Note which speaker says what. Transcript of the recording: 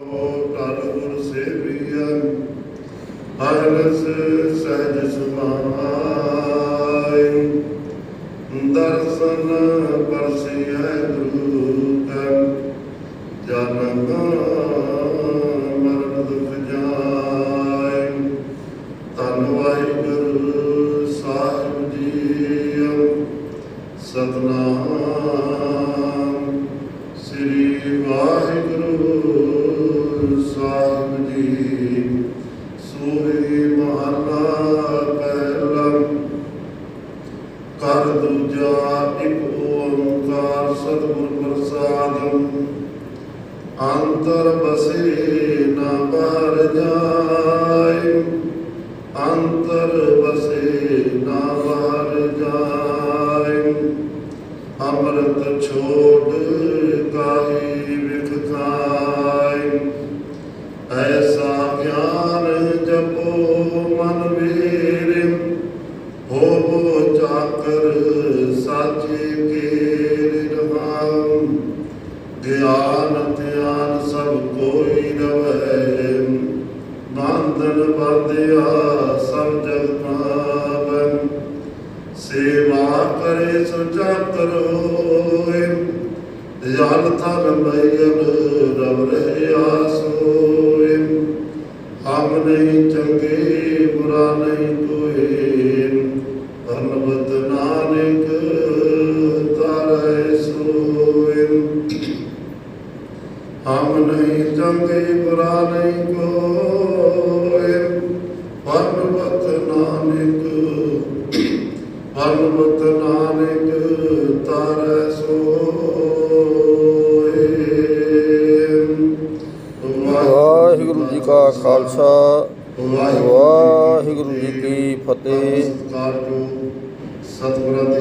Speaker 1: ਕਰ ਗੁਰ ਸੇਵੀਐ ਅਰਸ ਸਹਿਜ ਸੁਮਾਈ ਦਰਸ਼ਨ ਪਰਸਿਐ ਗੁਰੂ ਕੈ ਮਰਨ ਦੁਖ ਜਾਇ। ਧੰਨ ਵਾਹਿਗੁਰੂ ਸਾਹਿਬ ਜੀ ਸਤਨਾਮ। ਸ੍ਰੀ ਵਾਹਿਗੁਰੂ ਸਾਹਿਬ ਜੀ। ਸੂਰੀ ਮਹਲਾ ਪਹਿਲਾ। ਕਰ ਦੂਜਾ, ਇੱਕ ਓੰਕਾਰ ਸਤਿਗੁਰ ਪ੍ਰਸਾਦਿ। ਅੰਤਰ ਬਸੇ ਨਾ ਬਾਹਰ ਜਾਏ। ਅੰਤਰ ਬਸੇ ਨਾ ਬਾਹਰ ਜਾਏ। ਅੰਮ੍ਰਿਤ ਛੋੜ ਗਿਆਨ ਧਿਆਨ ਸਭ ਕੋਈ ਰਵੈ। ਬੰਧਨ ਬੰਧਿਆ ਸਭ ਜਗ ਪਾਵੈ ਸੇਵਾ ਕਰੇ ਸੁਚਾ ਕਰੋਏ ਜਲ ਥਲ ਮਈਲ ਰਵ ਰਹਿਆ ਸੋਏ। ਹਮ ਨਹੀਂ ਚੰਗੇ, ਬੁਰਾ ਨਹੀਂ ਕੋਏ ਨਹੀਂ ਚੰਗੇ ਬੁਰਾ ਨਹੀਂ ਕੋਏ ਪਰਮਤ ਨਾਨਕ ਪਰਮਤ ਨਾਨਕ ਤਾਰੈ ਸੋਏ।
Speaker 2: ਵਾਹਿਗੁਰੂ ਜੀ ਕਾ ਖਾਲਸਾ ਵਾਹਿਗੁਰੂ ਜੀ ਕੀ ਫਤਿਹ।
Speaker 1: ਸਤਿਗੁਰਾਂ ਦੀ